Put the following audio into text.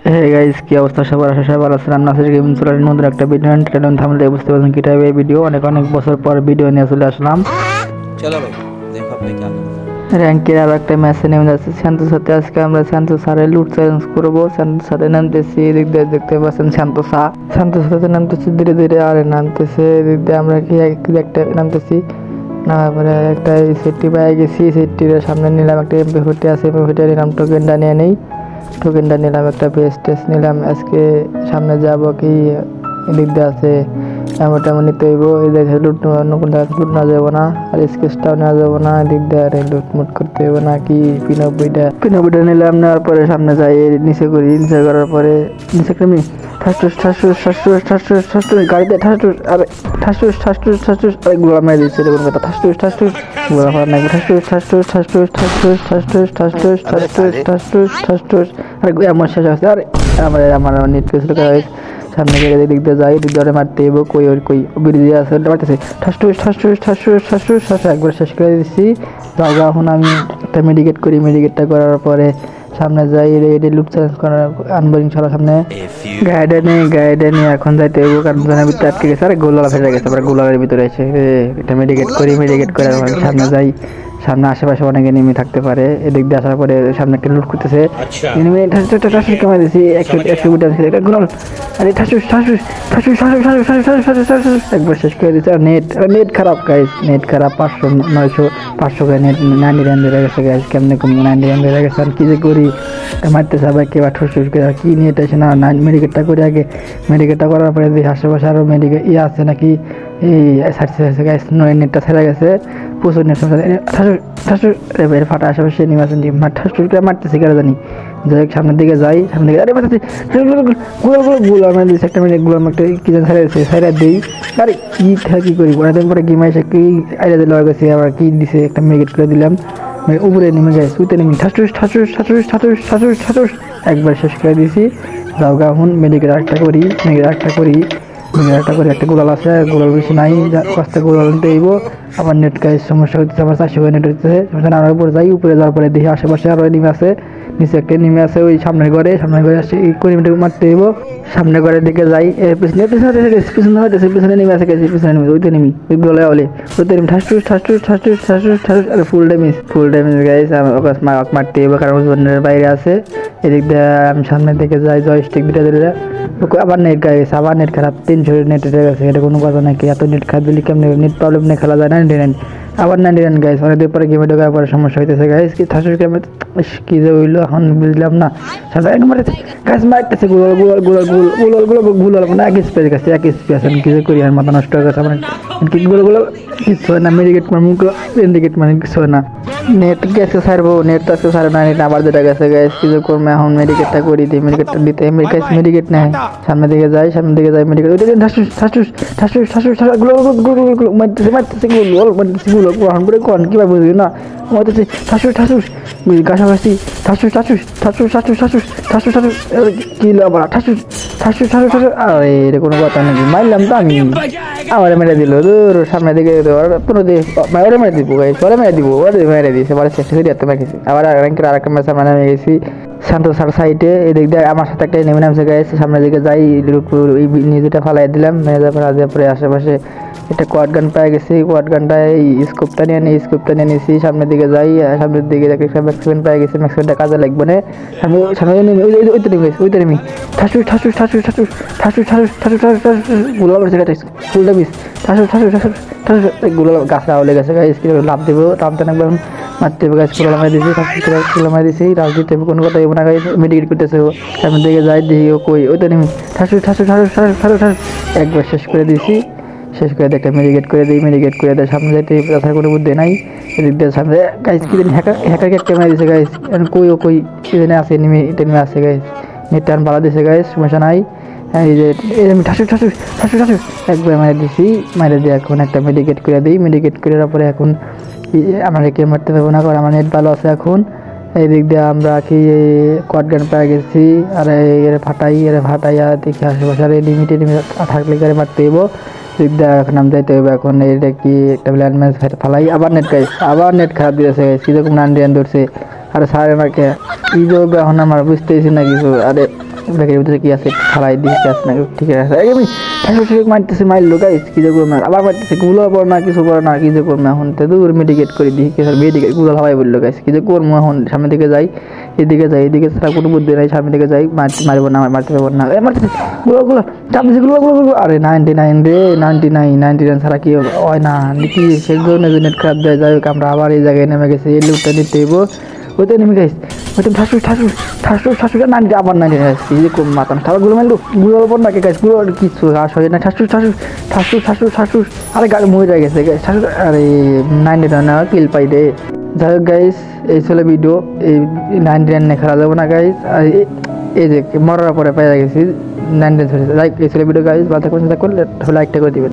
হ্যাঁ গাইজ কী অবস্থা? সবার আশা সবাই ভালো আছেন। নাসির গেম চলার নতুন একটা ভিডিও ট্রেন থামলে বুঝতে পারছেন কী টাইপের ভিডিও অনেক অনেক বছর পর ভিডিও নিয়ে চলে আসলাম। র্যাঙ্কের আরও একটা ম্যাচে নেমে যাচ্ছে শান্তর সাথে আজকে আমরা শান্ত সারের লুট চ্যালেঞ্জ করব। শান্ত সাথে নামতেছি এদিক দিয়ে দেখতে পাচ্ছেন শান্ত সা শান্ত সাথে নামতেছি ধীরে ধীরে আর নামতেছে। এদিক দিয়ে আমরা কি একটা নামতেছি। নামার পরে একটা সেটটি পাই গেছি। সেটটির সামনে নিলাম একটা এমপি ফুটি আছে। এমপি ফুটি নিলাম টোকেনটা নিয়ে নেই। টোকেনটা নিলাম একটা পেস টেস্ট নিলাম। আজকে সামনে যাব কি এদিক দিয়ে আছে, এমন তেমন নিতে হইব। এই দেখে লুট অন্য কোনো জায়গায় লুট না যাব না, আর স্কেচটাও নেওয়া যাব না, এদিক দিয়ে আর লুট মুট করতে হইব না কি পিনব্বইটা পিনব্বইটা নিলাম, নেওয়ার পরে সামনে যাই নিচে করি, নিচে করার পরে, নিচে করি। ঠাসটুস ঠাসটুস ঠাসটুস ঠাসটুস ঠাসটুস গাড়িতে ঠাসটুস আরে ঠাসটুস ঠাসটুস ঠাসটুস আরে গুলা মেরে দিচ্ছে কথা ঠাসটুস ঠাসটুসগুলা মারা নাই ঠাসটুস ঠাসটুস ঠাসটুস ঠাসটুস ঠাসটুস ঠাসটুস ঠাসটুস ঠাসটুস ঠাসটুস আরে এমন শেষ আছে আরে আমার আমার নেট কেছিল গাইস সামনে গেলে দিক দিয়ে যাই দিক দিয়ে মারতে এবো কই ওর কই বেরিয়ে আছে ওটা মারতেছে ঠাসটুস ঠাসটুস ঠাসটুস ঠাসটুস ঠাসটুস একবার শেষ করে দিচ্ছি জায়গা এখন আমি একটা মেডিকেট করি মেডিকেটটা করার পরে সামনে যাই রেডি লুক চেঞ্জ করার আনব ইনশাল্লাহ সামনে। গাইডে নেই গাইডে নেই, এখন যাইতে হইব, কারণ জানা ভিতরে আটকে গেছে। আরে গোলালা ফেলে গেছে, আবার গোলারের ভিতরে এসে এটা মেডিকেট করি মেডিকেট করে সামনে যাই। সামনে আশেপাশে অনেক এনিমি থাকতে পারে এদিক দিয়ে আসার পরে সামনে একটা লুট করতেছে এনিমি ঠাসুস দিয়েছি একশো একশো মিটার এটা গোলাল আরে ঠাসুস ঠাসুস ঠাসুস ঠাসুস ঠাসুস ঠাসুস ঠাসুস ঠাসুস একবার শেষ করে দিচ্ছে আর নেট নেট খারাপ গাইস নেট খারাপ পাঁচশো নয়শো পাঁচশো করে নেট নাইনটি রান বেড়ে গেছে গাইস কেমনে কম নাইনটি রান বেড়ে গেছে আর কি যে করি মারতে সবাই কে বা ঠুস ঠুস করে কি নিয়ে এটা না মেডিকেটটা করে আগে মেডিকেটটা করার পরে আশেপাশে আরও মেডিকেল ইয়ে আছে নাকি এই সার্চে সার্চে গাইস নয় নেটটা ছেড়ে গেছে, প্রচুর নেট ঠাসুস ঠাসুস এর ফাটা আশেপাশে নিয়ে আসেন টিম ঠাসুস করে মারতেছি কেন জানি। যাই সামনের দিকে যাই, সামনের দিকে আরে, বাঁচাচ্ছি। গুলো গুলো গুলো আমার দিয়েছে একটা মিনিটগুলো একটা কি যেন ছেড়ে দিচ্ছে ছেড়ে দিই। আরে, কি কি করি? অনেকদিন পরে গেম এসে কি আইডিয়া দিল গেছে আবার কি দিছে, একটা মেডিকেট করে দিলাম। মানে উপরে নেমে যায় সুইতে নেমে ঠাসুস ঠাসুস ঠাসুস ঠাসুস ঠাসুস ঠাসুস একবার শেষ করে দিয়েছি। যাও গা এখন মেডিকেল একটা করি মেডিকেল একটা করি। একটা করে একটা গোলাল আছে, গোলাল বেশি নাই পাঁচটা গোলাল দেব আবার নেট কাজ সমস্যা হচ্ছে আবার চারশো নেট হচ্ছে আমার উপরে যাই, উপরে যাওয়ার পরে দেখি আশেপাশে আরও এনিমি আছে। নিচে একটা নেমে আছে, ওই সামনের ঘরে সামনের ঘরে আসছে, এই করিমিটা মারতে আইব সামনে ঘরের দিকে যাই এর পিছনে পিছনে পিছনে হইতেছে পিছনে নেমে আছে গেছে পিছনে নেমে, ওইতে নেমি, ওই গোলায় হলে ওইতে নেমে ঠাসটুস ঠাসটুস ঠাসটুস ঠাসটুস ঠাসটুস আরে full damage full damage guys okay মারতে আইব কারণ জনের বাইরে আছে। এদিক দিয়ে আমি সামনের দিকে যাই জয়স্টিক দুটা দিলে আবার নেট গেছে আবার নেট খারাপ তিনশো নেট গেছে, এটা কোনো কথা নাকি এত নেট খারাপ দিলে কেমন নেট প্রবলেম নিয়ে খেলা যায় না নাইন আবার নাইনটি নাইন গাইস অনেকদিন পরে গেমে ঢোকার পরে সমস্যা হইতেছে গাইস কি থাসুর গেমে কি যে হইল, এখন বুঝলাম না। এক মারতেছে গাছ মারতেছে, গুলাল গুলাল গুলাল গুলাল গুলাল গুলাল মানে এক স্পেস গেছে এক স্পেস কি যে করি আর মাথা নষ্ট হয়ে গেছে আমার কি গুলো গুলো কিছু হয় না মেডিকেট মানে মুখ ইন্ডিকেট মানে কিছু হয় না। নেট গেছে সারবো নেট তো আজকে না নেট আবার যেটা গেছে গ্যাস কিছু করব এখন মেডিকেটটা করি দিই মেডিকেটটা দিতে গ্যাস মেডিকেট নেয় সামনে দিকে যাই সামনে দিকে যাই মেডিকেল ওইটা ঠাসুস ঠাসুস ঠাসুস ঠাসুস ঠাসুসগুলো গুলো গুলো গুলো গুলো মারতেছে মারতেছে গুলো মারতেছে গুলো এখন করে কন কীভাবে বুঝবি না মারতেছে আবার আরে মারলাম তো আমি আমার মেরে দিল দূর সামনের দিকে পুরো দিয়ে ওরে মেরে দিব ওরে মেরে দিব ওরে মেরে দিয়েছে বলে শেষ হয়ে যেতে মেরেছি আবার র্যাঙ্কের আরেকটা ম্যাচ সামনে নেমে গেছি শান্ত সার সাইডে এদিক দিয়ে আমার সাথে একটা নেমে নামছে গাইস সামনের দিকে যাই নিজেটা ফালাই দিলাম মেরে যাওয়ার পরে পরে আশেপাশে একটা কোয়াড গান পেয়ে গেছি কোয়াড গানটা এই স্কোপটা নিয়ে নিই স্কোপটা নিয়ে নিয়েছি সামনের দিকে যাই সামনের দিকে দেখে ম্যাক্সিমেন পেয়ে গেছি ম্যাক্সিমেনটা কাজে লাগবে না সামনে সামনে নেমে ওই ওই- ওইতে নেমে গেছি ওইতে নেমে ঠাসুস ঠাসুস ঠাসুস ঠাসুস ঠাসুস ঠাসুস ঠাসুস ঠাসুস ঠাসুসগুলো মারছে গাইস ফুলটা মিস ঠাসুস ঠাসুস ঠাসুস ঠাসুসগুলো গাছ রাওলে গেছে কি লাভ দেবো টানতে না একবার মারতে হবে গাছ ফুলা মারি দিয়েছি ফুলা মারি দিয়েছি রাজ দিতে হবে কোনো কথা হবে না মেডিকেট করতেছে সামনের দিকে যাই দেখি ও কই ওইতে নেমে ঠাসুস ঠাসুস ঠাসুস ঠাসুস ঠাসুস ঠাসুস একবার শেষ করে দিয়েছি শেষ করে দেখে মেডিকেট করে দিই মেডিকেট করে দেয় সামনে যাইতে ব্যথার কোনো বুদ্ধি নাই। এদিক দিয়ে সামনে গাইস কি জানি হ্যাকার হ্যাকার গেট ক্যামেরা দিছে গাইস এখন কই ও কই, কি জানি আছে নেমে এটা নেমে আছে গাইস নেট টান ভালো দিছে গাইস সমস্যা নাই। হ্যাঁ এই যে আমি ঠাসু ঠাসু ঠাসু ঠাসু একবার মারে দিছি মারে দিয়ে এখন একটা মেডিকেট করে দিই। মেডিকেট করে পরে এখন আমার কে মারতে পারব না, কারণ আমার নেট ভালো আছে এখন। এই দিক দিয়ে আমরা কি কোয়াড গান পেয়ে গেছি। আর, এর ফাটাই এর ফাটাই আর দেখি আশেপাশে লিমিটে থাকলে করে মারতে হইব? দিয়ে এখন আমি যাইতে হবে এখন এটা কি একটা ল্যান্ড ম্যাচ ফালাই, আবার নেট গাইস আবার নেট খারাপ দিয়েছে গাইস কীরকম নান ডিয়ান ধরছে আরে সারে আমাকে কি হবে এখন আমার বুঝতেছি না কিছু, আরে ব্যাগের ভিতরে কি আছে খালাই দিয়ে আছে না ঠিক আছে। আমি ঠাসুর মারতেছে মারলো গাইস কি যে করব আবার মারতেছে গুলো পড়ো না, কিছু পড়ো না, কি যে করব এখন? তো দূর মেডিকেট করে দিই কি মেডিকেটগুলো হাওয়াই বলল গাইস কি যে করব এখন? সামনে দিকে যাই, এদিকে যাই, এদিকে ছাড়া কোনো বুদ্ধি নাই, সামনে দিকে যাই মার- মারবো না, মারতে পারব না। এ, মারতেছে গুলো গুলো চাপতেছে গুলো গুলো গুলো আরে নাইনটি নাইন রে নাইনটি নাইন নাইনটি নাইন ছাড়া কি হয় না, কি, সে জন্য নেট খারাপ দেয়, যাই আমরা আবার এই জায়গায় নেমে গেছি, এই লুকটা নিতে হইব ওইটা নেমে গেছি। ওইটা ঠাসুর ঠাসুর ঠাসুর ঠাসুর নাইনটি আবার নাইন কি যে কম মাথা ঠাকুরগুলো মারলো গুলো পর না গাছগুলো কিছু হয় না। আরে গাড়ি মরে গেছে আরে নাইনটি নাইন কিল পাই দে। যাই হোক গাইস এই ছিল ভিডিও এই নাইনটি নাইন খেলা যাব না গাইস আর এই- এই যে মরার পরে পাই গেছি নাইনটি নাইন লাইক এই ছিল ভিডিও গাইস চিন্তা করলে লাইকটা করে দিবেন।